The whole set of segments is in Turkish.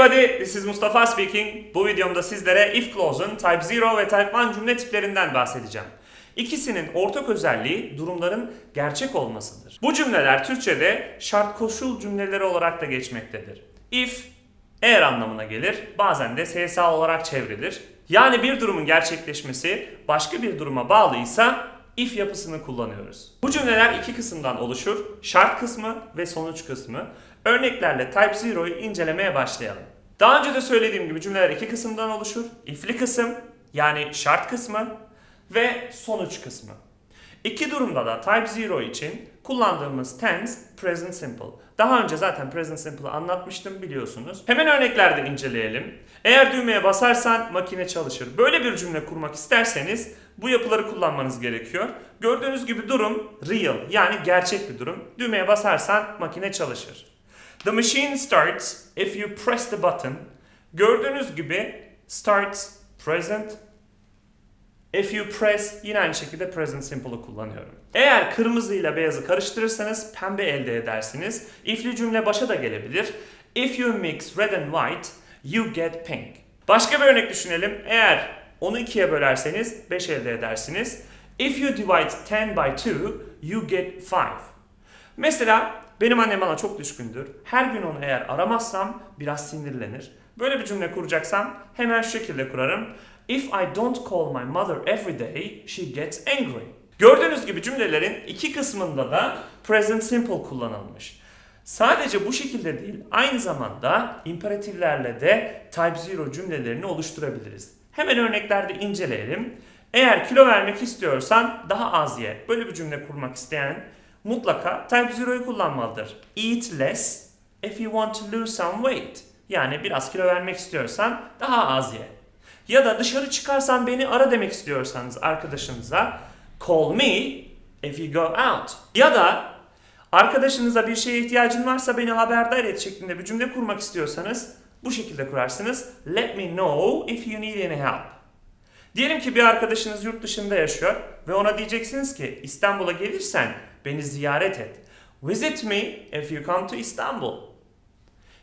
everybody, this is Mustafa speaking. Bu videomda sizlere if clause'un Type 0 ve Type 1 cümle tiplerinden bahsedeceğim. İkisinin ortak özelliği durumların gerçek olmasıdır. Bu cümleler Türkçe'de şart koşul cümleleri olarak da geçmektedir. If, eğer anlamına gelir, bazen de SSA olarak çevrilir. Yani bir durumun gerçekleşmesi başka bir duruma bağlıysa if yapısını kullanıyoruz. Bu cümleler iki kısımdan oluşur. Şart kısmı ve sonuç kısmı. Örneklerle Type 0'yu incelemeye başlayalım. Daha önce de söylediğim gibi cümleler iki kısımdan oluşur. If'li kısım yani şart kısmı ve sonuç kısmı. İki durumda da Type 0 için kullandığımız tense present simple. Daha önce zaten present simple'ı anlatmıştım biliyorsunuz. Hemen örneklerde inceleyelim. Eğer düğmeye basarsan makine çalışır. Böyle bir cümle kurmak isterseniz bu yapıları kullanmanız gerekiyor. Gördüğünüz gibi durum real yani gerçek bir durum. Düğmeye basarsan makine çalışır. The machine starts if you press the button. Gördüğünüz gibi starts present If you press yine aynı şekilde present simple'ı kullanıyorum. Eğer kırmızı ile beyazı karıştırırsanız pembe elde edersiniz. If'li cümle başa da gelebilir. If you mix red and white, you get pink. Başka bir örnek düşünelim. Eğer onu ikiye bölerseniz 5 elde edersiniz. If you divide 10 by 2, you get 5. Mesela benim annem bana çok düşkündür. Her gün onu eğer aramazsam biraz sinirlenir. Böyle bir cümle kuracaksam hemen şu şekilde kurarım. If I don't call my mother every day, she gets angry. Gördüğünüz gibi cümlelerin iki kısmında da present simple kullanılmış. Sadece bu şekilde değil, aynı zamanda imperatiflerle de type 0 cümlelerini oluşturabiliriz. Hemen örneklerde inceleyelim. Eğer kilo vermek istiyorsan daha az ye. Böyle bir cümle kurmak isteyen mutlaka type 0'yu kullanmalıdır. Eat less if you want to lose some weight. Yani biraz kilo vermek istiyorsan daha az ye. Ya da dışarı çıkarsan beni ara demek istiyorsanız arkadaşınıza call me if you go out. Ya da arkadaşınıza bir şeye ihtiyacın varsa beni haberdar et şeklinde bir cümle kurmak istiyorsanız bu şekilde kurarsınız. Let me know if you need any help. Diyelim ki bir arkadaşınız yurt dışında yaşıyor ve ona diyeceksiniz ki İstanbul'a gelirsen beni ziyaret et. Visit me if you come to Istanbul.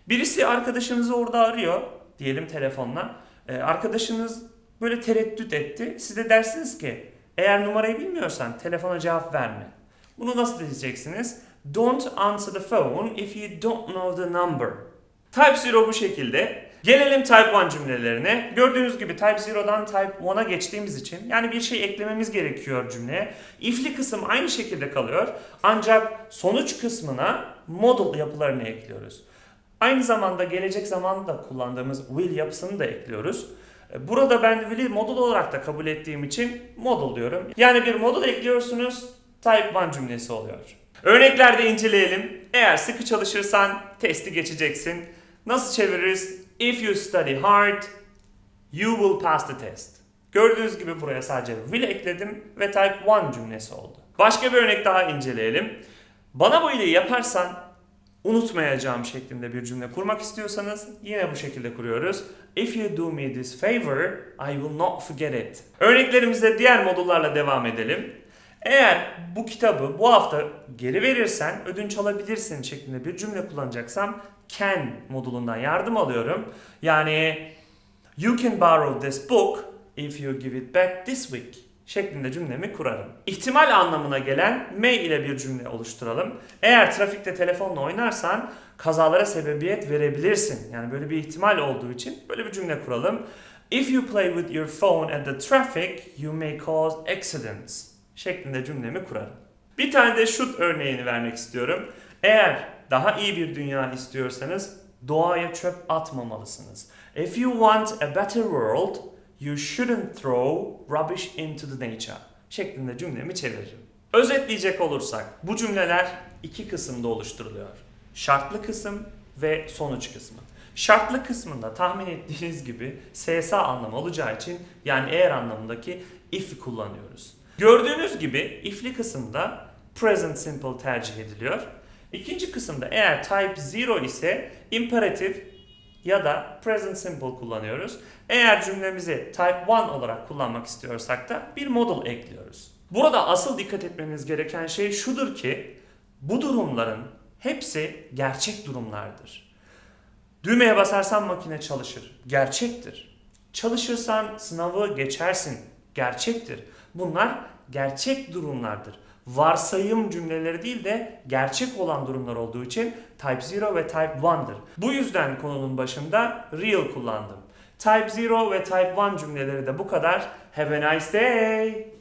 Birisi arkadaşınızı orada arıyor diyelim telefonla. Ee, arkadaşınız böyle tereddüt etti. Siz de dersiniz ki eğer numarayı bilmiyorsan telefona cevap verme. Bunu nasıl diyeceksiniz? Don't answer the phone if you don't know the number. Type 0 bu şekilde. Gelelim Type 1 cümlelerine. Gördüğünüz gibi Type 0'dan Type 1'a geçtiğimiz için yani bir şey eklememiz gerekiyor cümleye. If'li kısım aynı şekilde kalıyor. Ancak sonuç kısmına model yapılarını ekliyoruz. Aynı zamanda gelecek zamanda kullandığımız will yapısını da ekliyoruz. Burada ben will'i model olarak da kabul ettiğim için model diyorum. Yani bir model ekliyorsunuz type 1 cümlesi oluyor. Örneklerde inceleyelim. Eğer sıkı çalışırsan testi geçeceksin. Nasıl çeviririz? If you study hard, you will pass the test. Gördüğünüz gibi buraya sadece will ekledim ve type 1 cümlesi oldu. Başka bir örnek daha inceleyelim. Bana bu iyiliği yaparsan unutmayacağım şeklinde bir cümle kurmak istiyorsanız yine bu şekilde kuruyoruz. If you do me this favor, I will not forget it. Örneklerimize diğer modullarla devam edelim. Eğer bu kitabı bu hafta geri verirsen ödünç alabilirsin şeklinde bir cümle kullanacaksam can modulundan yardım alıyorum. Yani you can borrow this book if you give it back this week şeklinde cümlemi kurarım. İhtimal anlamına gelen may ile bir cümle oluşturalım. Eğer trafikte telefonla oynarsan kazalara sebebiyet verebilirsin. Yani böyle bir ihtimal olduğu için böyle bir cümle kuralım. If you play with your phone at the traffic, you may cause accidents şeklinde cümlemi kurarım. Bir tane de should örneğini vermek istiyorum. Eğer daha iyi bir dünya istiyorsanız doğaya çöp atmamalısınız. If you want a better world, You shouldn't throw rubbish into the nature şeklinde cümlemi çeviririm. Özetleyecek olursak bu cümleler iki kısımda oluşturuluyor. Şartlı kısım ve sonuç kısmı. Şartlı kısmında tahmin ettiğiniz gibi SSA anlamı olacağı için yani eğer anlamındaki if kullanıyoruz. Gördüğünüz gibi if'li kısımda present simple tercih ediliyor. İkinci kısımda eğer type 0 ise imperatif ya da present simple kullanıyoruz. Eğer cümlemizi type 1 olarak kullanmak istiyorsak da bir model ekliyoruz. Burada asıl dikkat etmeniz gereken şey şudur ki bu durumların hepsi gerçek durumlardır. Düğmeye basarsan makine çalışır. Gerçektir. Çalışırsan sınavı geçersin. Gerçektir. Bunlar gerçek durumlardır. Varsayım cümleleri değil de gerçek olan durumlar olduğu için Type 0 ve Type 1'dır. Bu yüzden konunun başında real kullandım. Type 0 ve Type 1 cümleleri de bu kadar. Have a nice day.